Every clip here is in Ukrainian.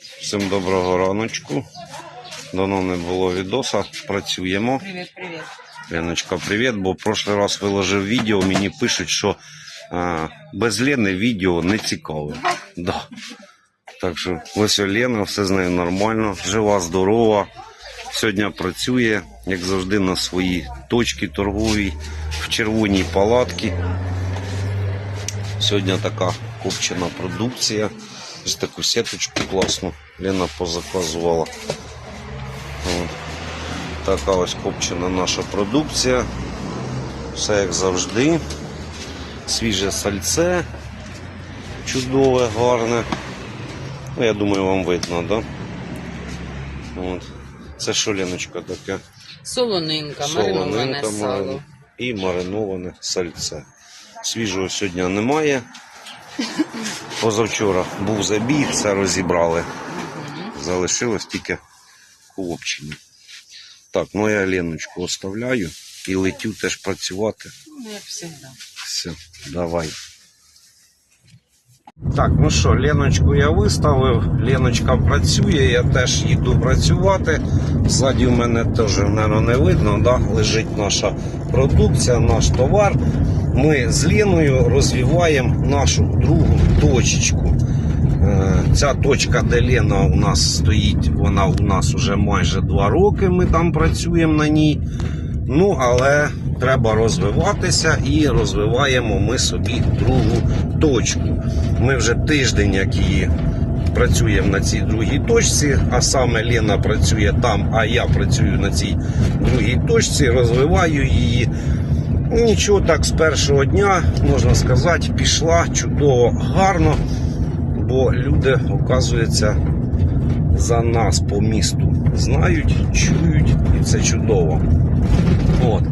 Всім доброго раночку. Давно не було відоса. Працюємо. Привіт, привіт. Леночка, привіт. Бо в прошлий раз виложив відео, мені пишуть, що а, без Лени відео не цікаве. Да. Так що ось Лена, все з нею нормально, жива, здорова. Сьогодні працює, як завжди, на своїй точці торговій, в червоній палатці. Сьогодні така копчена продукція. Ось таку сіточку класну Лена позаказувала. От. Така ось копчена наша продукція. Все як завжди. Свіже сальце. Чудове, гарне. Ну, я думаю, вам видно, да? От. Це що, Леночка, таке? Солонинка, мариноване Солонинка сало. марин- і мариноване сальце. Свіжого сьогодні немає. Позавчора був забій, все розібрали. Залишилось тільки копчення. Так, ну я Леночку оставляю і летю теж працювати. Ну, як завжди. Все, давай. Так, ну що, Леночку я виставив. Леночка працює, я теж їду працювати. Ззаді в мене теж, мабуть, не видно, да? лежить наша продукція, наш товар. Ми з Леною розвиваємо нашу другу точечку. Е, Ця точка, де Лена у нас стоїть, вона у нас вже майже два роки. Ми там працюємо на ній. Ну, але треба розвиватися і розвиваємо ми собі другу точку. Ми вже тиждень, як її працюємо на цій другій точці, а саме Лена працює там, а я працюю на цій другій точці, розвиваю її. Нічого так з першого дня, можна сказати, пішла чудово, гарно, бо люди, оказується, за нас по місту знають, чують, і це чудово. От.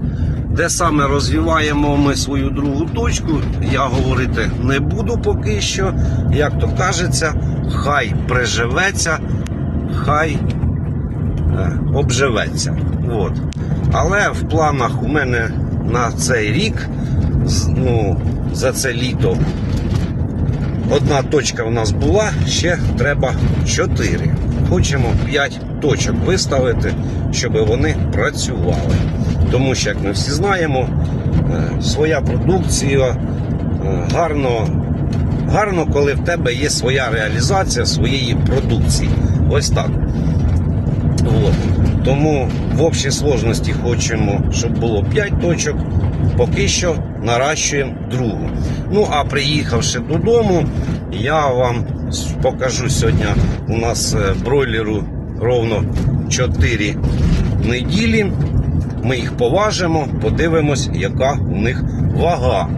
Де саме розвиваємо ми свою другу точку, я говорити не буду поки що. Як то кажеться, хай приживеться, хай е, обживеться. От. Але в планах у мене на цей рік, ну, за це літо, одна точка у нас була, ще треба 4. Хочемо 5 точок виставити, щоб вони працювали. Тому що, як ми всі знаємо, е, своя продукція е, гарно, гарно, коли в тебе є своя реалізація своєї продукції. Ось так. От. Тому в общій сложності хочемо, щоб було 5 точок. Поки що наращуємо другу. Ну а приїхавши додому, я вам покажу сьогодні. У нас е, бройлеру ровно 4 неділі. Ми їх поважимо, подивимось, яка у них вага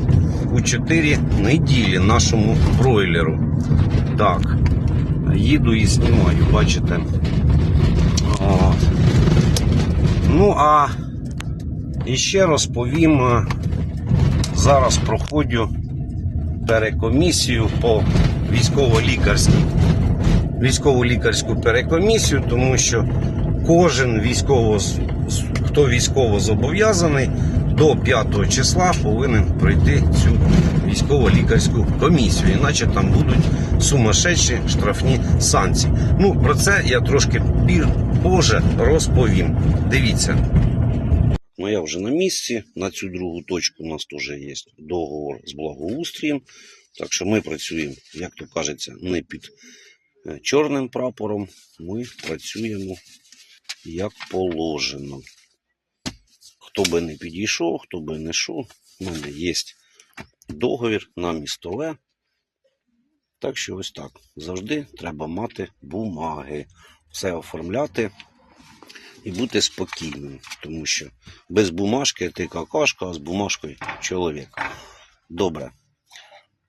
у 4 неділі нашому бройлеру. Так, їду і знімаю, бачите. От. Ну, а і ще розповім, е, зараз проходжу перекомісію по військово-лікарській військово-лікарську перекомісію, тому що кожен військово, хто військово зобов'язаний, до 5 числа повинен пройти цю військово-лікарську комісію, іначе там будуть сумасшедші штрафні санкції. Ну, про це я трошки пір позже розповім. Дивіться. Ну, я вже на місці. На цю другу точку у нас теж є договор з благоустрієм. Так що ми працюємо, як то кажеться, не під е, чорним прапором. Ми працюємо як положено. Хто би не підійшов, хто би не йшов, у мене є договір на містове. Так що ось так. Завжди треба мати бумаги, все оформляти і бути спокійним, тому що без бумажки ти какашка, а з бумажкою чоловік. Добре.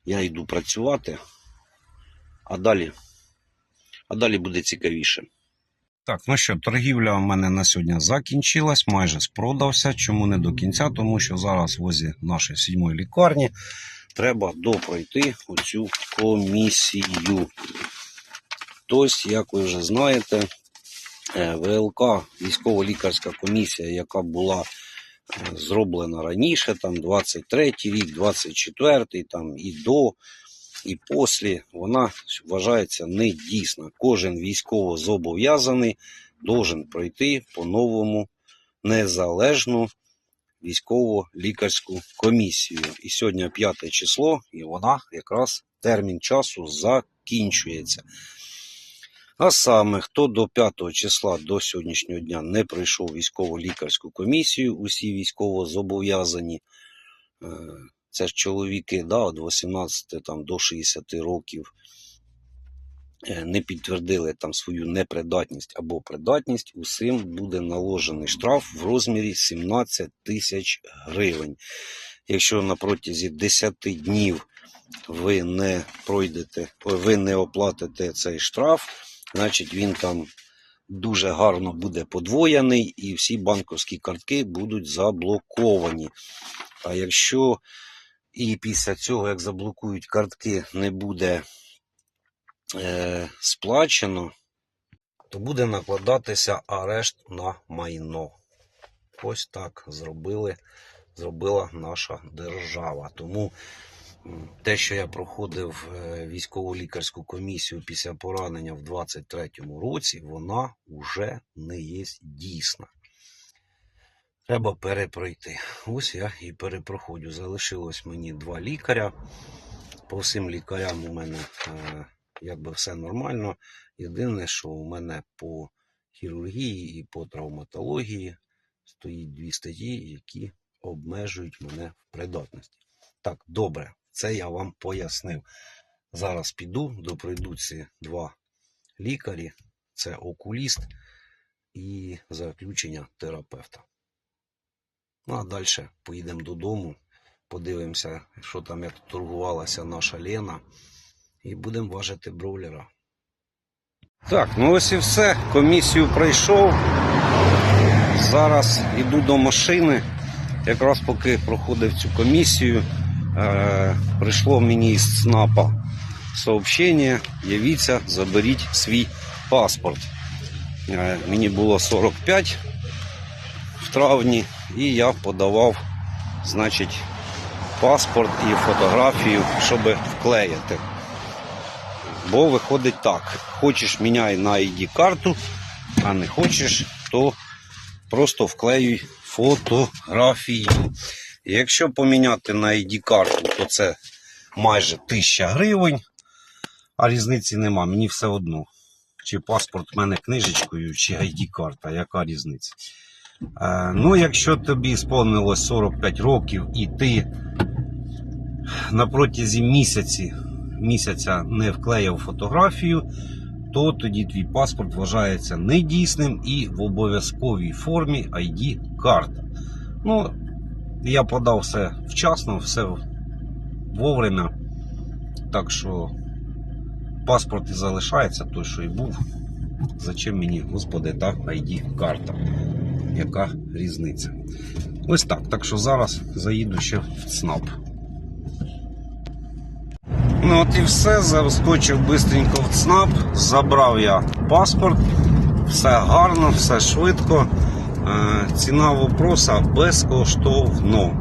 Я йду працювати, а далі, а далі буде цікавіше. Так, ну що, торгівля у мене на сьогодні закінчилась, майже спродався. Чому не до кінця? Тому що зараз в возі нашої сідьмої лікарні треба допройти оцю комісію. Тобто, як ви вже знаєте, е, ВЛК, військово-лікарська комісія, яка була е, зроблена раніше, там 23 рік, 24 там і до і після вона вважається недійсна. Кожен військово зобов'язаний должен пройти по-новому незалежну військово-лікарську комісію. І сьогодні 5 число, і вона якраз термін часу закінчується. А саме, хто до 5 числа до сьогоднішнього дня не пройшов військово-лікарську комісію, усі військово зобов'язані. Це ж чоловіки да, від 18 там, до 60 років е, не підтвердили там свою непридатність або придатність, усім буде наложений штраф в розмірі 17 тисяч гривень. Якщо на протязі 10 днів ви не пройдете, ви не оплатите цей штраф, значить він там дуже гарно буде подвоєний і всі банківські картки будуть заблоковані. А якщо і після цього, як заблокують картки, не буде е, сплачено, то буде накладатися арешт на майно. Ось так зробили, зробила наша держава. Тому те, що я проходив е, військово-лікарську комісію після поранення в 23-му році, вона вже не є дійсна. Треба перепройти. Ось я і перепроходжу. Залишилось мені два лікаря. По всім лікарям у мене е, якби все нормально. Єдине, що у мене по хірургії і по травматології стоїть дві статті, які обмежують мене в придатності. Так, добре, це я вам пояснив. Зараз піду, допройдуть ці два лікарі: це окуліст і заключення терапевта. Ну а далі поїдемо додому, подивимося, що там як торгувалася наша Лена, і будемо важити бройлера. Так, ну ось і все. Комісію пройшов. Зараз йду до машини. Якраз поки проходив цю комісію, е, прийшло мені із ЦНАПа сообщення, явіться, заберіть свій паспорт. Е, мені було 45 травні, і я подавав, значить, паспорт і фотографію, щоб вклеїти. Бо виходить так: хочеш міняй на ID карту, а не хочеш, то просто вклеюй фотографію. Якщо поміняти на ID карту, то це майже 1000 гривень, а різниці нема, мені все одно. Чи паспорт в мене книжечкою, чи ID карта, яка різниця? Е, ну, якщо тобі сповнилось 45 років і ти на протязі місяці, місяця не вклеїв фотографію, то тоді твій паспорт вважається недійсним і в обов'язковій формі ID карта. Ну, я подав все вчасно, все вовремя. Так що паспорт і залишається той, що і був. Зачем мені, господи, та ID карта? Яка різниця? Ось так. Так що зараз заїду ще в ЦНАП. Ну от і все. Заскочив бистренько в ЦНАП, забрав я паспорт, все гарно, все швидко. Е, ціна вопроса безкоштовно.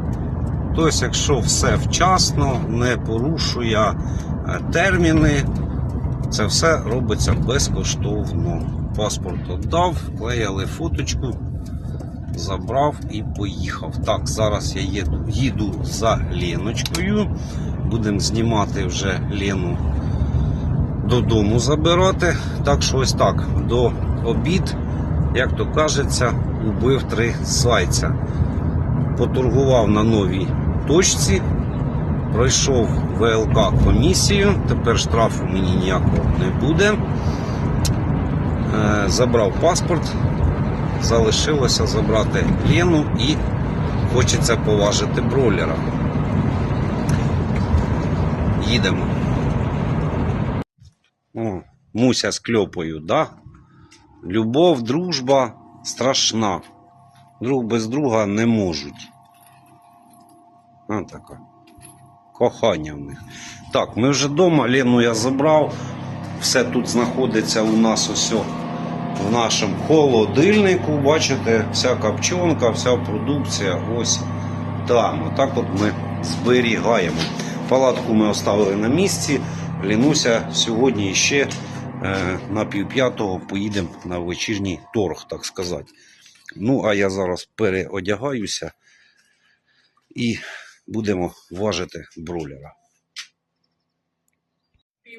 Тобто, якщо все вчасно, не порушує е, терміни, це все робиться безкоштовно. Паспорт віддав, вклеїли фоточку, забрав і поїхав. Так, зараз я їду, їду за Леночкою. Будемо знімати вже Лену додому забирати. Так що ось так, до обід, як то кажеться, убив три зайця. Поторгував на новій точці, пройшов ВЛК комісію, тепер штрафу мені ніякого не буде. Е, Забрав паспорт, залишилося забрати Лену і хочеться поважити бройлера. Їдемо. О, Муся з кльопою, да? Любов, дружба страшна. Друг без друга не можуть. А така. Кохання в них. Так, ми вже вдома, Лену я забрав. Все тут знаходиться у нас ось в нашому холодильнику. Бачите, вся копчонка, вся продукція ось там. Отак от ми зберігаємо. Палатку ми оставили на місці. Лінуся сьогодні ще е, на півп'ятого поїдемо на вечірній торг, так сказати. Ну, а я зараз переодягаюся і будемо важити бройлера.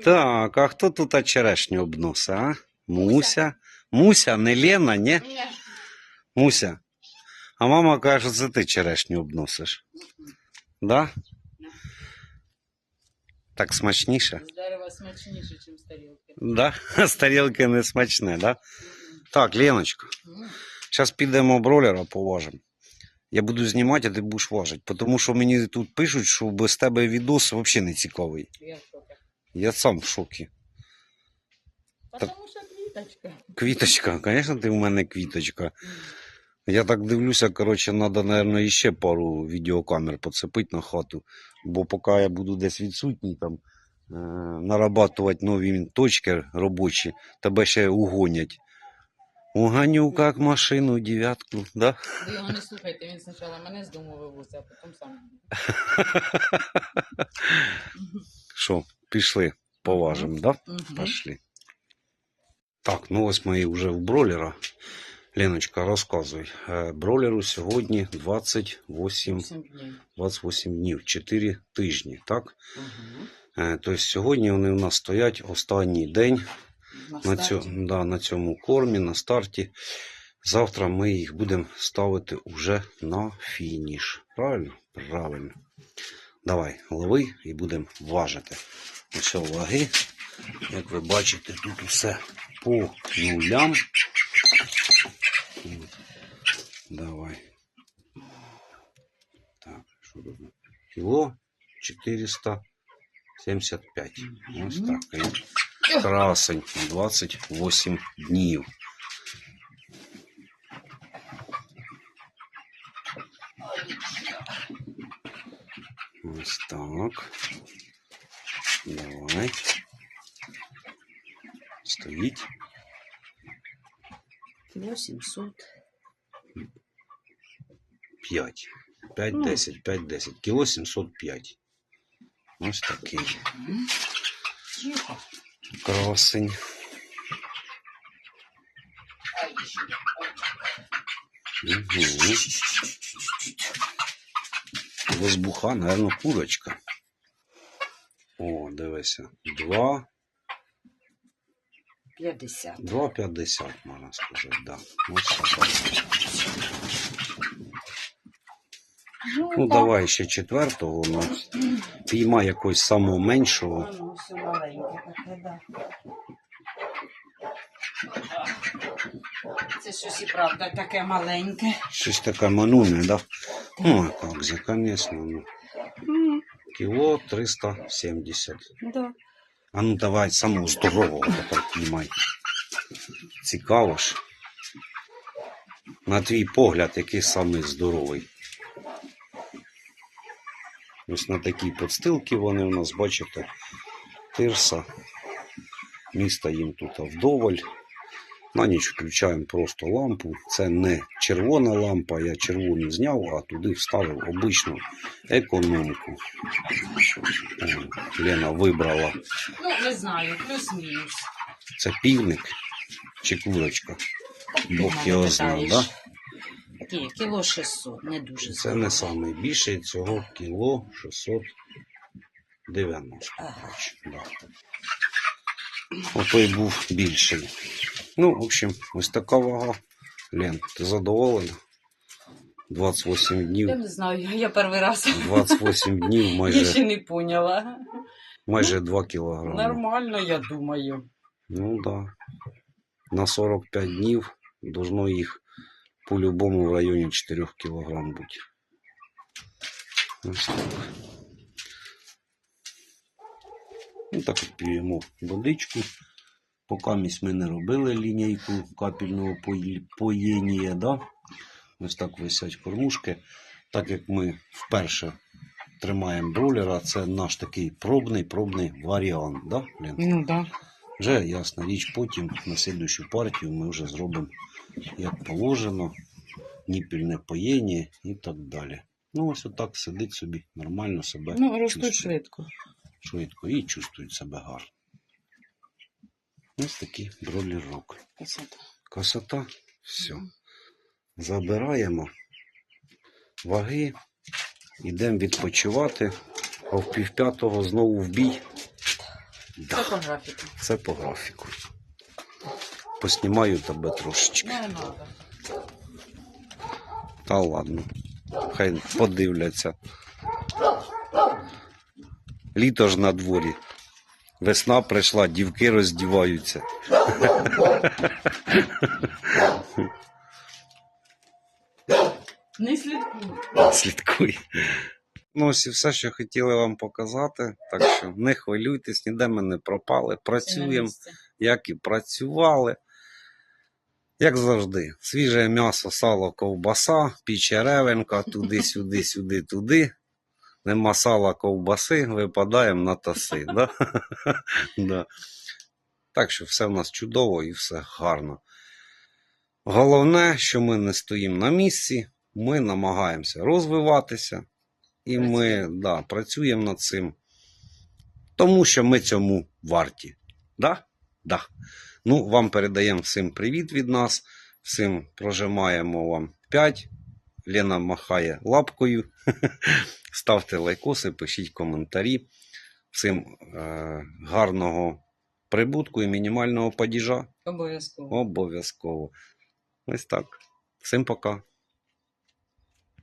Так, а хто тут черешню обносить, а? Муся. Муся, не Лена, ні? Муся. А мама каже, що це ти черешню обносиш. Да? Так смачніше? З дерева смачніше, ніж з тарілки. Да? З тарілки не смачне, да? Так, Леночка, зараз підемо бройлера поважимо. Я буду знімати, а ти будеш важити. Тому що мені тут пишуть, що без тебе відос взагалі не цікавий. Я в шокі. Я сам в шокі. Потому що квіточка. Квіточка, звісно, ти в мене квіточка. Я так дивлюся, коротше, треба, мабуть, іще пару відеокамер поцепити на хату. Бо поки я буду десь відсутній, там, е, нарабатувати нові точки робочі, тебе ще угонять. Уганю як машину, дев'ятку, да? Ви його не слухайте, він спочатку мене з дому вивозить, а потім сам. Що, пішли, поважимо, да? Мгм. Так, ну ось ми вже в бролера. Леночка, розказуй. Е, Бролеру сьогодні 28 днів. 28 днів, 4 тижні, так? Е, Тобто сьогодні вони у нас стоять останній день На на, цьо, да, на цьому кормі, на старті. Завтра ми їх будемо ставити уже на фініш. Правильно? Правильно. Давай, лови і будемо важити. Ось ваги. Як ви бачите, тут усе по нулям. Давай. Так, що тут? Кіло 475. Ось Мгм. так. І Красень 28 днів. Ось так. Давай. Стоїть. Кіло 700. 5. 5, Ну. 10, 5, 10. Кіло 705. Ось такий. Тихо. Красень. Угу. Возбуха, наверное, курочка. О, дивися. 2, 50. 2,50, можна сказати, да. Ось така. Ну, давай ще четвертого, ну, піймай якогось самого меншого. Воно все маленьке таке, да. Це щось і правда таке маленьке. Щось таке мануне, да? Ну, а як же, звісно. Ну. Кіло 370. Да. А ну давай самого здорового тепер піймай. Цікаво ж. На твій погляд, який самий здоровий. Ось на такій подстилці вони у нас, бачите, тирса. Міста їм тут вдоволь. На ніч включаємо просто лампу. Це не червона лампа, я червону зняв, а туди вставив обичну економку. Лена вибрала. Ну, не знаю, плюс-мінус. Це півник чи курочка? Бог його знав, да? Ні, кіло 600, не дуже Це не найбільше цього кіло 690. Ага. Да. Отой був більший. Ну, в общем, ось така вага. Лен, ти задоволена? 28 Я не знаю, я перший раз. 28 днів Я майже, ще не поняла. майже 2 кілограми. Нормально, я думаю. Ну да. На 45 днів должно їх по-любому в районі 4 кілограм бути. Ось так. Ну так от п'ємо водичку. Поки місь ми не робили лінійку капельного поєння, да? Ось так висять кормушки. Так як ми вперше тримаємо бролера, це наш такий пробний, пробний варіант, да, Лен? Ну да. Вже ясна річ, потім на слідущу партію ми вже зробимо як положено, ніпільне поєння і так далі. Ну, ось отак сидить собі, нормально себе Ну, ростуть швидко. швидко і чувствують себе гарно. Ось такий бролірок. Красота. Красота. Все. Забираємо ваги, йдемо відпочивати, а в півп'ятого знову в бій. Це Да, по графіку. це по графіку. Поснімаю тебе трошечки. Не треба. Та ладно. Хай подивляться. Літо ж на дворі. Весна прийшла, дівки роздіваються. Не слідкуй. Слідкуй. Ну, ось і все, що хотіли вам показати. Так що не хвилюйтесь, ніде ми не пропали. Працюємо, як і працювали. Як завжди, свіже м'ясо, сало, ковбаса, пічеревенка, туди-сюди, сюди, туди. Нема сала ковбаси, випадаємо на таси. Да? да. Так що все в нас чудово і все гарно. Головне, що ми не стоїмо на місці, ми намагаємося розвиватися, і ми да, працюємо над цим. Тому що ми цьому варті. Да? Да. Ну, вам передаємо всім привіт від нас, всім прожимаємо вам 5. Лена махає лапкою. Ставте лайкоси, пишіть коментарі. Всім е, гарного прибутку і мінімального падіжа. Обов'язково. Обов'язково. Ось так. Всім пока.